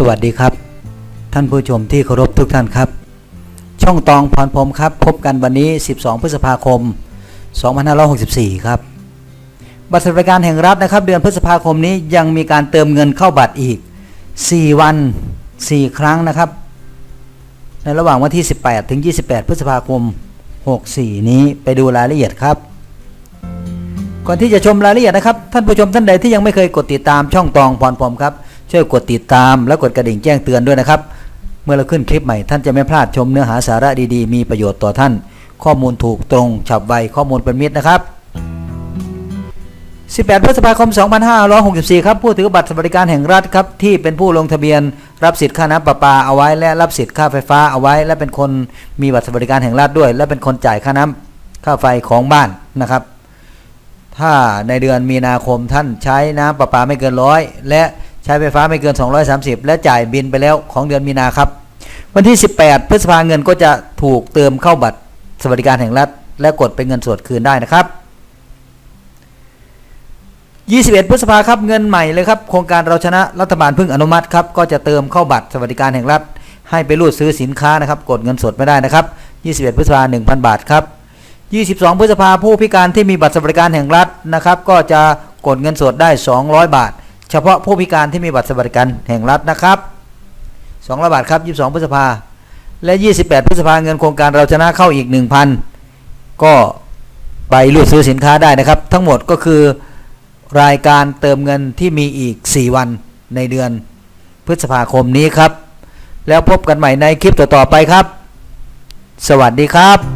สวัสดีครับ ท่านผู้ชมที่เคารพทุกท่านครับ ช่องตองพรพรมครับ พบกันวันนี้ 12 พฤษภาคม 2564 ครับ บัตรสวัสดิการแห่งรัฐนะครับ เดือนพฤษภาคมนี้ยังมีการเติมเงินเข้าบัตรอีก 4 วัน 4 ครั้งนะครับ ในระหว่างวันที่ 18 ถึง 28 พฤษภาคม 64 นี้ไปดูรายละเอียดครับก่อนที่จะชมรายละเอียดนะครับ ท่านผู้ชมท่านใดที่ยังไม่เคยกดติดตามช่องตองพรพรมครับ ช่วยกดติดตามและกดกระดิ่งแจ้งเตือนด้วยนะครับ เมื่อเราขึ้นคลิปใหม่ท่านจะไม่พลาดชมเนื้อหาสาระดีๆ มีประโยชน์ต่อท่าน ข้อมูลถูกตรงฉับไวข้อมูลเป็นมิตรนะครับ 18 พฤษภาคม 2564 ครับผู้ถือบัตรสวัสดิการแห่งรัฐครับที่เป็นผู้ลงทะเบียน รับสิทธิ์ค่าน้ำประปาเอาไว้ และรับสิทธิ์ค่าไฟฟ้าเอาไว้ และเป็นคนมีบัตรสวัสดิการแห่งรัฐด้วย และเป็นคนจ่ายค่าน้ำค่าไฟของบ้านนะครับ ถ้าในเดือนมีนาคมท่านใช้น้ำประปาไม่เกินร้อยและ ใช้ไฟฟ้าไม่เกิน 230 และจ่ายบินไปแล้วของเดือนมีนาครับ วันที่ 18 พฤษภาเงินก็จะถูกเติมเข้าบัตรสวัสดิการแห่งรัฐ และกดเป็นเงินสดคืนได้นะครับ 21 พฤษภาครับเงินใหม่เลยครับโครงการเราชนะรัฐบาลเพิ่งอนุมัติครับก็จะเติมเข้าบัตรสวัสดิการแห่งรัฐ ให้ไปรูดซื้อสินค้านะครับ กดเงินสดไม่ได้นะครับ 21 พฤษภา1,000 บาทครับ22 พฤษภาผู้พิการที่มีบัตรสวัสดิการแห่งรัฐนะครับ ก็จะกดเงินสดได้ 200 บาท เฉพาะผู้พิการที่มีบัตรสวัสดิการแห่งรัฐนะครับ200บาทครับ 22 พฤษภาและ 28 พฤษภาเงินโครงการเราชนะเข้าอีก 1,000 ก็ไปรูดซื้อสินค้าได้นะครับ ทั้งหมดก็คือรายการเติมเงินที่มีอีก 4 วันในเดือนพฤษภาคมนี้ครับ แล้วพบกันใหม่ในคลิปต่อๆไปครับ สวัสดีครับ